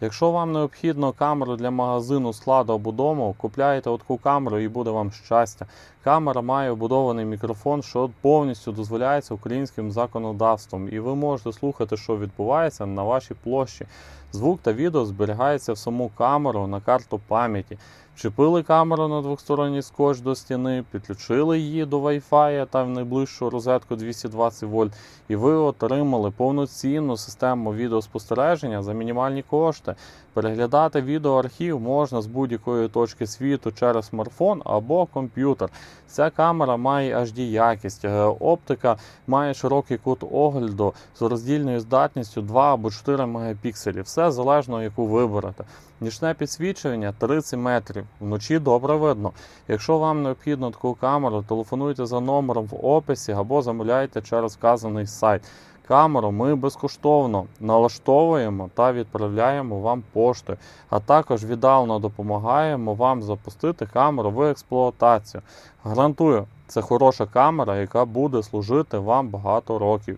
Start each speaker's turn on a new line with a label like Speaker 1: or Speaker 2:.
Speaker 1: Якщо вам необхідно камеру для магазину, складу або дому, купляєте таку камеру і буде вам щастя. Камера має вбудований мікрофон, що повністю дозволяється українським законодавством, і ви можете слухати, що відбувається на вашій площі. Звук та відео зберігається в саму камеру на карту пам'яті. Вчепили камеру на двосторонній скотч до стіни, підключили її до Wi-Fi та в найближчу розетку 220 вольт, і ви отримали повноцінну систему відеоспостереження за мінімальні кошти. Переглядати відеоархів можна з будь-якої точки світу через смартфон або комп'ютер. Ця камера має HD якість, е, оптика має широкий кут огляду з роздільною здатністю 2 або 4 мегапікселі. Все залежно, яку виберете. Нічне підсвічування 30 метрів. Вночі добре видно. Якщо вам необхідно таку камеру, телефонуйте за номером в описі або замовляйте через вказаний сайт. Камеру ми безкоштовно налаштовуємо та відправляємо вам поштою, а також віддалено допомагаємо вам запустити камеру в експлуатацію. Гарантую, це хороша камера, яка буде служити вам багато років.